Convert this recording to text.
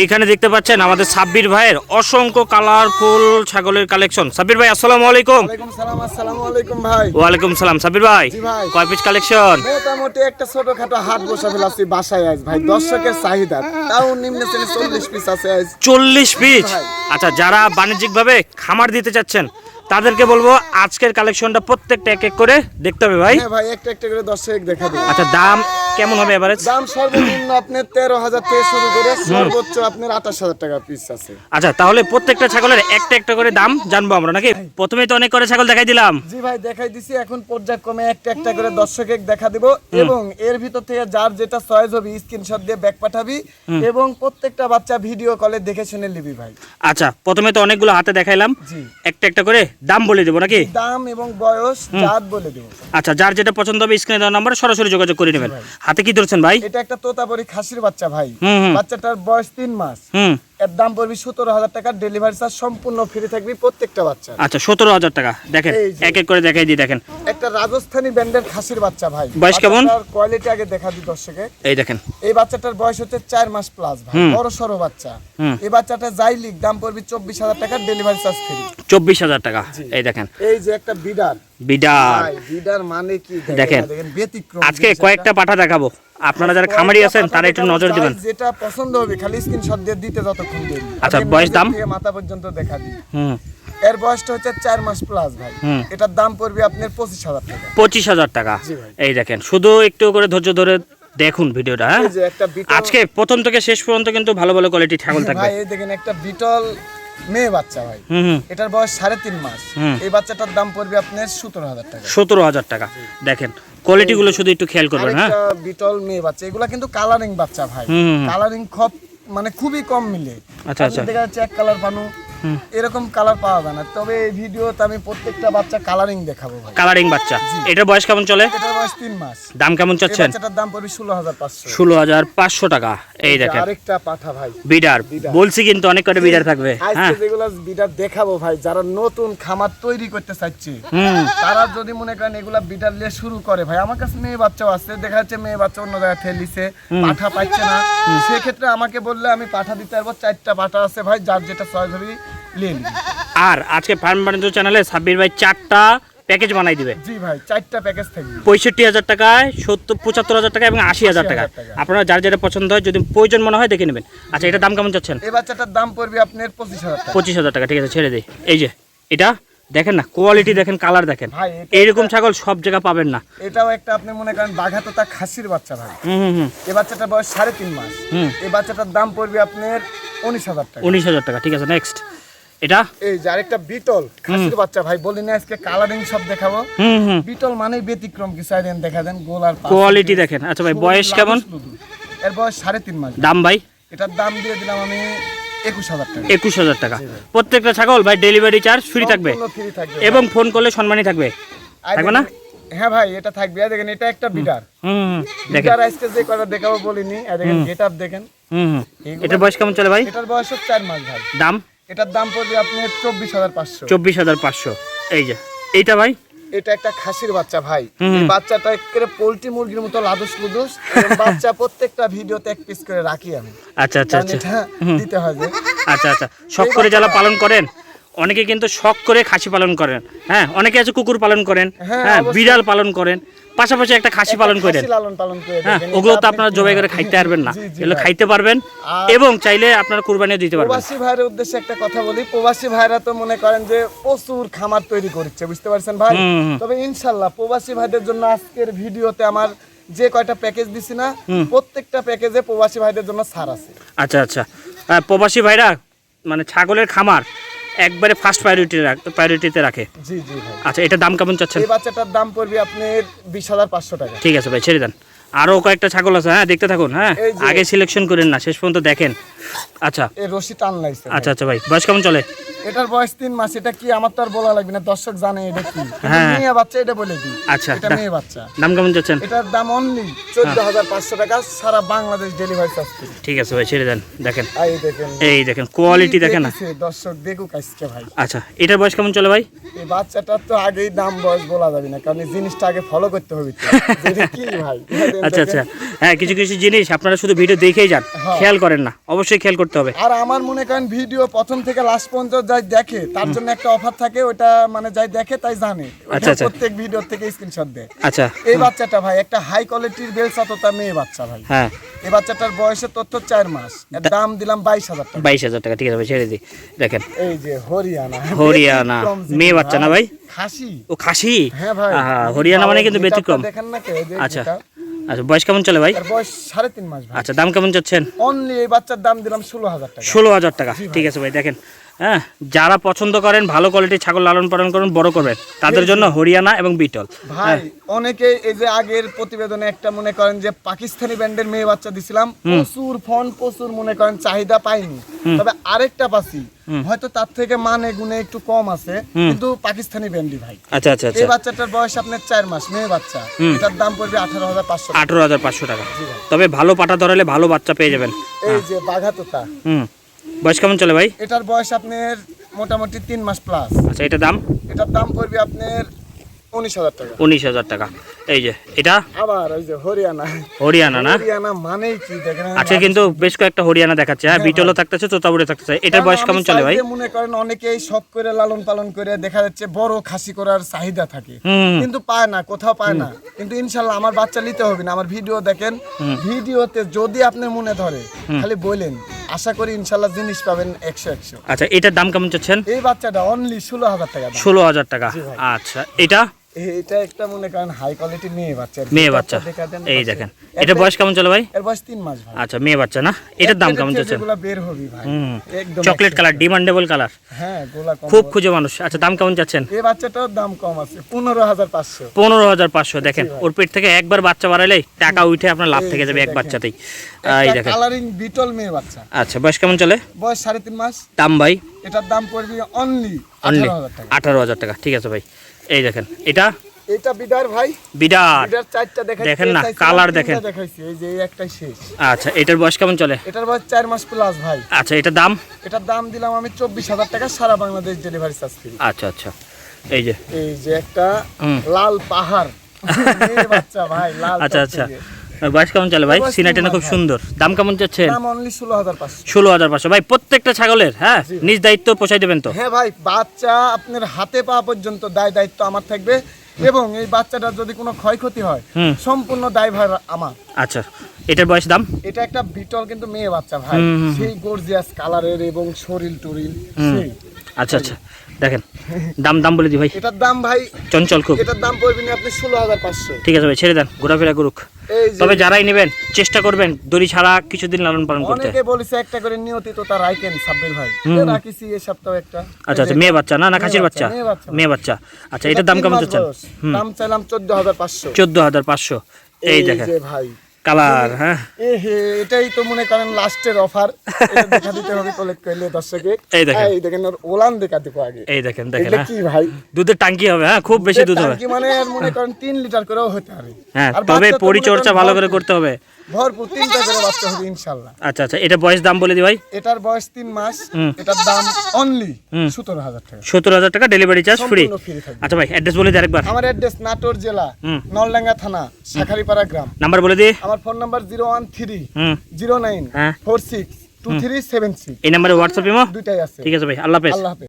এইখানে দেখতে পাচ্ছেন আমাদের সাব্বির ভাইয়ের অসংখ্য কালারফুল ছাগলের কালেকশন। সাব্বির ভাই আসসালামু আলাইকুম। ওয়ালাইকুম সালাম আলাইকুম ভাই। ওয়ালাইকুম সালাম। সাব্বির ভাই কয় পিস কালেকশন? মোটামুটি একটা ছোটখাটো হাট বসা ফেলাচ্ছি বাসায় আজ ভাই দর্শকের চাহিদা। তাও নিম্ন শ্রেণি চল্লিশ পিস আছে আজ। চল্লিশ পিস আচ্ছা যারা বাণিজ্যিকভাবে খামার দিতে চাচ্ছেন তাদেরকে বলব আজকের কালেকশনটা প্রত্যেকটা এক এক করে দেখতে হবে ভাই। হ্যাঁ ভাই একটা একটা করে দর্শক দেখা দেবো আচ্ছা দাম কেমন হবে এবারে দাম সর্বনিম্ন আপনার তেরো হাজার থেকে শুরু করে সর্বোচ্চ আপনার আঠাশ হাজার টাকা পিস আছে। আচ্ছা তাহলে প্রত্যেকটা ছাগলের একটা একটা করে দাম জানব আমরা নাকি? প্রথমেই তো অনেক করে ছাগল দেখাই দিলাম। জি ভাই দেখাই দিছি এখন পর্যায়ক্রমে একটা একটা করে দর্শকে দেখা দিব। এবং এর ভিতর থেকে যার যেটা চয়েস হবে স্ক্রিনশট দিয়ে ব্যাক পাঠাবি। এবং প্রত্যেকটা বাচ্চা ভিডিও কলে দেখে শুনে নিবি ভাই। আচ্ছা প্রথমে তো অনেকগুলো হাতে দেখাইলাম। জি। একটা একটা করে দাম বলে দেবো নাকি? দাম এবং বয়স জাত বলে দেবো। আচ্ছা যার যেটা পছন্দ হবে স্ক্রিনে দেওয়া নাম্বারে সরাসরি যোগাযোগ করে নেবেন। হাতে কি ধরছেন ভাই? এটা একটা তোতাপুরি খাসির বাচ্চা ভাই। বাচ্চাটার বয়স তিন মাস। হুম। এর দাম পড়বি সতেরো হাজার টাকা। ডেলিভারি চার্জ সম্পূর্ণ ফ্রি থাকবে প্রত্যেকটা বাচ্চা আচ্ছা সতেরো হাজার টাকা। দেখেন এক এক করে দেখাই দিই দেখেন। একটা রাজস্থানী ব্যান্ডের খাসির বাচ্চা ভাই। বয়স কেমন? কোয়ালিটি আগে দেখা দিই দর্শকে। এই দেখেন। এই বাচ্চাটার বয়স হচ্ছে চার মাস প্লাস ভাই। বড় সড়ো বাচ্চা। এই বাচ্চাটা যাই লিখ দাম পড়বি চব্বিশ হাজার টাকা ডেলিভারি চার্জ ফ্রি চব্বিশ হাজার টাকা। এই দেখেন। এই যে একটা বিডার বিডার বিডার মানে কি? দেখেন। দেখেন ব্যতিক্রম আজকে কয়েকটা পাঠা দেখাবো। আপনারা যারা খামারি আছেন তারা একটু নজর দিবেন। যেটা পছন্দ হবে খালি স্ক্রিনশট দিয়ে দিতে যতক্ষণ দেরি। আচ্ছা, বয়স দাম? মাথা পর্যন্ত দেখা দিই। হুম। এর বয়সটা হচ্ছে চার মাস প্লাস ভাই। এটার দাম পড়বে আপনার পঁচিশ হাজার টাকা। পঁচিশ হাজার টাকা। এই দেখেন শুধু একটু করে ধৈর্য ধরে দেখুন ভিডিওটা হ্যাঁ? এই যে একটা বিটল। আজকে প্রথম থেকে শেষ পর্যন্ত কিন্তু ভালো ভালো কোয়ালিটি ছাগল থাকবে। ভাই এই দেখেন একটা বিটল মেয়ে বাচ্চা ভাই। এটার বয়স সাড়ে তিন মাস। এই বাচ্চাটার দাম পড়বে আপনার সতেরো হাজার টাকা। সতেরো হাজার টাকা। দেখেন কোয়ালিটিগুলো শুধু একটু খেয়াল করবেন হ্যাঁ বিটল মেয়ে বাচ্চা এগুলা কিন্তু কালারিং বাচ্চা ভাই। কালারিং খুব মানে খুবই কম মিলে আচ্ছা, আচ্ছা। দেখা যাচ্ছে এক কালার পানু। এরকম কালার পাওয়া যায় না। তবে এই ভিডিওতে আমি প্রত্যেকটা বাচ্চা কালারিং দেখাবো ভাই। কালারিং বাচ্চা। এটার বয়স কেমন চলে? এটার বয়স তিন মাস। দাম কেমন চাচ্ছেন? বাচ্চাটার দাম পড়বে ষোলো হাজার পাঁচশো। ষোলো হাজার পাঁচশো টাকা। এই দেখেন। আরেকটা পাঠা ভাই। বিডার। বিডার। বলছি কিন্তু অনেক কটা বিডার থাকবে। হ্যাঁ। আজকে যেগুলো বিটার দেখাবো ভাই যারা নতুন খামার তৈরি করতে হুম। তারা যদি মনে করেন এগুলা বিডার নিয়ে শুরু করে ভাই আমার কাছে মেয়ে বাচ্চাও আছে দেখা যাচ্ছে মেয়ে বাচ্চা অন্য জায়গায় ঠেলিছে পাঠা পাচ্ছে না। সেক্ষেত্রে আমাকে বললে আমি পাঠা দিতে পারব চারটা পাঠা আছে ভাই যার যেটা চয়েস হবে। আর আজকে ফার্ম বাণিজ্য চ্যানেলে সাব্বির ভাই চারটা প্যাকেজ বানাই দিবে। জি ভাই চারটা প্যাকেজ থাকবে। পঁয়ষট্টি হাজার টাকায় সত্তর পঁচাত্তর হাজার টাকা এবং আশি হাজার টাকা। 80,000 আপনারা যার যেটা পছন্দ হয় যদি প্রয়োজন মনে হয় দেখে নেবেন। আচ্ছা এটা দাম কেমন চাচ্ছেন? এই বাচ্চাটার দাম পড়বে আপনার পঁচিশ হাজার টাকা। পঁচিশ হাজার টাকা ঠিক আছে ছেড়ে দিই। এই যে এটা দেখেন না কোয়ালিটি দেখেন কালার দেখেন। এইরকম ছাগল সব জায়গা পাবেন না। এটাও একটা আপনি মনে করেন বাঘাতোতা খাসির বাচ্চা ভাই। হুম হুম হুম। এই বাচ্চাটার বয়স সাড়ে তিন মাস। হুম। এই বাচ্চাটার দাম পড়বে আপনার উনিশ হাজার টাকা। উনিশ হাজার টাকা ঠিক আছে নেক্সট এটা? এই যে আরেকটা বিটল। খাসির বাচ্চা ভাই বলি না আজকে কালারিং সব দেখাবো। বিটল মানেই ব্যতিক্রম কি সাইডেন দেখা দেন গোলার পাশ কোয়ালিটি দেখেন। আচ্ছা ভাই বয়স কেমন? এর বয়স সাড়ে তিন মাস। দাম ভাই? এটার দাম দিয়ে দিলাম আমি একুশ হাজার টাকা। প্রত্যেকটা ছাগল ভাই ডেলিভারি চার্জ ফ্রি থাকবে। এবং ফোন করলে সম্মানী থাকবে। থাকবে না? হ্যাঁ ভাই এটা থাকবে। দেখেন এটা একটা হুম। হুম আজকে যে কটা দেখাবো বলিনি। আর দেখেন গেট আপ দেখেন। এটার বয়স কেমন চলে ভাই? এটার বয়স চার মাস ভাই। দাম? এটার দাম পড়বে আপনি চব্বিশ হাজার পাঁচশো। চব্বিশ হাজার পাঁচশো। এই যে এইটা ভাই? এটা একটা খাসির বাচ্চা ভাই। এই বাচ্চাটা একেবারে পোল্ট্রি মুরগির মতো লাদুস লুদুস। বাচ্চা প্রত্যেকটা ভিডিওতে এক পিস করে রাখি আমি। আচ্ছা আচ্ছা আচ্ছা। দিতে হবে আচ্ছা আচ্ছা। শখ করে যারা পালন করেন অনেকে কিন্তু শখ করে খাসি পালন করেন। হ্যাঁ অনেকে আছে কুকুর পালন করেন। হ্যাঁ, হ্যাঁ বিড়াল পালন করেন। পাশাপাশি একটা খাসি পালন করেন। লালন পালন করে হ্যাঁ ওগুলো তো আপনারা জবাই করে খাইতে পারবেন না। এগুলো খাইতে পারবেন এবং চাইলে আপনারা কুরবানিও দিতে পারবেন। প্রবাসী ভাইয়ের উদ্দেশ্যে একটা কথা বলি। প্রবাসী ভাইরা তো মনে করেন যে প্রচুর খামার তৈরি করছে বুঝতে পারছেন ভাই। তবে ইনশাল্লাহ প্রবাসী ভাইদের জন্য আজকের ভিডিওতে আমার যে কয়টা প্যাকেজ দিছি না প্রত্যেকটা প্যাকেজে প্রবাসী ভাইদের জন্য ছাড় আছে। আচ্ছা আচ্ছা। প্রবাসী ভাইরা মানে ছাগলের খামার একবারে ফার্স্ট প্রায়োরিটি প্রায়োরিটিতে রাখে। জি জি ভাই। আচ্ছা এটা দাম কেমন চাচ্ছেন? এই বাচ্চাটার দাম পড়বে আপনার বিশ হাজার পাঁচশো টাকা। ঠিক আছে ভাই ছেড়ে দেন। আরও কয়েকটা ছাগল আছে হ্যাঁ দেখতে থাকুন হ্যাঁ। আগে সিলেকশন করেন না শেষ পর্যন্ত দেখেন। আচ্ছা। এই রশি টান লাগছে আচ্ছা আচ্ছা ভাই বয়স কেমন চলে? এটার বয়স তিন মাস এটা কি আমার তো আর বলা লাগবে না দর্শক জানে এটা কি। হ্যাঁ। মেয়ে বাচ্চা এটা বলে দিই। আচ্ছা, এটা মেয়ে বাচ্চা। দাম কেমন চাচ্ছেন এটার দাম অনলি চোদ্দ হাজার পাঁচশো টাকা সারা বাংলাদেশ ডেলিভারি চার্জ ঠিক আছে ভাই ছেড়ে দেন দেখেন। এই দেখেন। এই দেখেন কোয়ালিটি দেখেন না। দর্শক দেখুক আজকে ভাই। আচ্ছা এটার বয়স কেমন চলে ভাই? এই বাচ্চাটার তো আগেই দাম বয়স বলা যাবে না কারণ এই জিনিসটা আগে ফলো করতে হবে কি ভাই আচ্ছা আচ্ছা। হ্যাঁ কিছু কিছু জিনিস আপনারা শুধু ভিডিও দেখেই যান হ্যাঁ। খেয়াল করেন না। অবশ্যই খেয়াল করতে হবে। আর আমার মনে করেন ভিডিও প্রথম থেকে লাস্ট পর্যন্ত যাই দেখে তার জন্য একটা অফার থাকে ওটা মানে যাই দেখে তাই জানে। আচ্ছা, আচ্ছা। প্রত্যেক ভিডিও থেকে স্ক্রিনশট দেয়। আচ্ছা। এই বাচ্চাটা ভাই একটা হাই কোয়ালিটির বেলসা তোতা মেয়ে বাচ্চা ভাই। হ্যাঁ। এই বাচ্চাটার বয়সের তথ্য চার মাস। এর দাম দিলাম বাইশ হাজার টাকা। বাইশ হাজার টাকা ঠিক আছে ভাই ছেড়ে দিই। দেখেন। এই যে হরিয়ানা। হরিয়ানা। মেয়ে বাচ্চা না ভাই? খাসি। ও খাসি? হ্যাঁ ভাই। হরিয়ানা মানে কিন্তু ব্যতিক্রম। দেখেন না কে আচ্ছা। আচ্ছা বয়স কেমন চলে ভাই? বয়স সাড়ে তিন মাস আচ্ছা দাম কেমন চাচ্ছেন? অনলি এই বাচ্চার দাম দিলাম ষোলো হাজার টাকা। ষোলো হাজার টাকা। ঠিক আছে ভাই দেখেন। হ্যাঁ যারা পছন্দ করেন ভালো কোয়ালিটির ছাগল লালন পালন করুন বড় করবেন। তাদের জন্য হরিয়ানা এবং বিটল। ভাই অনেকে এই যে আগের প্রতিবেদনে একটা মনে করেন যে পাকিস্তানি ব্যান্ডের মেয়ে বাচ্চা দিছিলাম প্রচুর ফন প্রচুর মনে করেন চাহিদা পাইনি। তবে আরেকটা পাচ্ছি হয়তো তার থেকে মানে গুণে একটু কম আছে কিন্তু পাকিস্তানি ব্যান্ডি ভাই। আচ্ছা আচ্ছা এই আচ্ছা বাচ্চাটার বয়স আপনার চার মাস মেয়ে বাচ্চা। এটার দাম পড়বে আঠারো হাজার পাঁচশো আঠারো হাজার পাঁচশো টাকা। তবে ভালো পাটা ধরালে ভালো বাচ্চা পেয়ে যাবেন। এই যে বাঘাতোতা। হুম। বয়স কেমন চলে ভাই? এটার বয়স আপনার মোটামুটি তিন মাস প্লাস আচ্ছা এটা দাম? এটার দাম পড়বে আপনার উনিশ হাজার টাকা। উনিশ হাজার টাকা। এই যে এটা? আবার ওই যে হরিয়ানা। হরিয়ানা না? হরিয়ানা মানেই কি দেখেন আজকে কিন্তু বেশ কয়েকটা হরিয়ানা দেখাচ্ছে হ্যাঁ? বিটলও থাকতেছে তোতাবুড়ে থাকতেছে। এটার বয়স কেমন চলে ভাই? মনে করেন অনেকেই শখ করে লালন পালন করে দেখা যাচ্ছে বড় খাসি করার চাহিদা থাকে। কিন্তু পায় না কোথাও পায় না। কিন্তু ইনশাল্লাহ আমার বাচ্চা নিতে হবে না আমার ভিডিও দেখেন। ভিডিওতে যদি আপনি মনে ধরে খালি বলেন। আশা করি ইনশাল্লাহ জিনিস পাবেন একশো একশো। আচ্ছা এটার দাম কেমন চাচ্ছেন? এই বাচ্চাটা অনলি ষোলো হাজার টাকা ষোলো হাজার টাকা। আচ্ছা এটা? এটা একটা মনে করেন হাই কোয়ালিটি মেয়ে বাচ্চা। মেয়ে বাচ্চা। এই দেখেন। এটার বয়স কেমন চলে ভাই? এর বয়স তিন মাস ভাই। আচ্ছা মেয়ে বাচ্চা না? এটার দাম কেমন চাচ্ছেন যেগুলা বের হবি ভাই। একদম চকলেট কালার ডিমান্ডেবল কালার হ্যাঁ গোলা খুব খুঁজে মানুষ। আচ্ছা দাম কেমন চাচ্ছেন এই বাচ্চাটার দাম কম আছে পনেরো হাজার পাঁচশো। পনেরো হাজার পাঁচশো দেখেন। ওর পেট থেকে একবার বাচ্চা বাড়াইলে টাকা উঠে আপনার লাভ থেকে যাবে এক বাচ্চাতেই। এই দেখেন। কালারিং বিটল মেয়ে বাচ্চা। আচ্ছা বয়স কেমন চলে? বয়স সাড়ে তিন মাস। দাম ভাই? এটার দাম পড়বে অনলি অনলি আঠারো হাজার টাকা। আঠারো হাজার টাকা। ঠিক আছে ভাই। এই দেখেন এটা? এটা বিডার ভাই। বিডার বিডার চারটা দেখেন দেখেন না, কালার দেখেন। দেখাইছি এই যে একটাই শেষ। আচ্ছা এটার বয়স কেমন চলে? এটার বয়স 4 মাস প্লাস ভাই। আচ্ছা এটার দাম? এটার দাম দিলাম আমি চব্বিশ হাজার টাকা সারা বাংলাদেশ ডেলিভারি চার্জ ফ্রি আচ্ছা আচ্ছা। এই যে। এই যে একটা লাল পাহাড়। বাচ্চা ভাই লাল আচ্ছা আচ্ছা। বয়স কেমন চলে ভাই? সিনাটিনা খুব সুন্দর। দাম কেমন চাচ্ছেন? ষোলো হাজার পাঁচশো। ভাই প্রত্যেকটা ছাগলের হ্যাঁ? নিজ দায়িত্ব পোষাই দেবেন তো? হ্যাঁ ভাই বাচ্চা আপনার হাতে পাওয়া পর্যন্ত দায় দায়িত্ব আমার থাকবে। এবং এই বাচ্চাটার যদি কোনো ক্ষয়ক্ষতি হয়। সম্পূর্ণ দায়ভার আমার। আচ্ছা এটার বয়স দাম? এটা একটা বিটল কিন্তু মেয়ে বাচ্চা ভাই। সেই গর্জিয়াস কালারের এবং শরীর টরিল আচ্ছা আচ্ছা। দেখেন দাম দাম বলে দি ভাই। এটার দাম ভাই চঞ্চল খুব। এটার দাম পড়বে না আপনি ষোলো হাজার পাঁচশো। ঠিক আছে ভাই ছেড়ে দেন ঘোরাফেরা করুক। তবে যারাই নেবেন চেষ্টা করবেন দড়ি ছাড়া কিছুদিন লালন পালন করতে। অনেকে বলেছে একটা করে নিয়তি তো তার রাইকেন সাব্বির ভাই। রাখিছি এই সপ্তাহে একটা। আচ্ছা আচ্ছা মেয়ে বাচ্চা না না খাসির বাচ্চা? মেয়ে বাচ্চা। আচ্ছা এটার দাম কেমন চাচ্ছেন? দাম চাইলাম চোদ্দ হাজার পাঁচশো। চোদ্দ হাজার পাঁচশো। এই দেখেন। ভাই। কালার হ্যাঁ। এটাই তো মনে করেন লাস্টের অফার দেখা দিতে হবে কলেক্ট করলে দর্শকে। এই দেখেন। এই দেখেন ওর ওলান দেখা দিব আগে। এই দেখেন দেখেন এটা হ্যাঁ। কি ভাই? দুধের টাঙ্কি হবে হ্যাঁ খুব বেশি দুধ হবে। মানে আর মনে করেন তিন লিটার করেও হতে পারে। হ্যাঁ তবে পরিচর্চা পরিচর্যা ভালো করে করতে হবে। ভরপুর তিনটা করে বাচ্চা হবে ইনশাল্লাহ আচ্ছা আচ্ছা এটা বয়স দাম বলে দি ভাই? এটার বয়স তিন মাস। এটার দাম অনলি সতেরো হাজার টাকা। সত্তর হাজার টাকা ডেলিভারি চার্জ ফ্রি। আচ্ছা ভাই অ্যাড্রেস বলে দিই আরেকবার। আমার অ্যাড্রেস নাটোর জেলা। নলডাঙ্গা থানা শাখারিপাড়া গ্রাম। নাম্বার বলে দিই আমার phone number zero one three zero nine. Four six two three seven six এই নাম্বারে হোয়াটসঅ্যাপ ইমো দুইটাই আছে। ঠিক আছে ভাই আল্লাহ হাফেজ। আল্লাহ হাফেজ।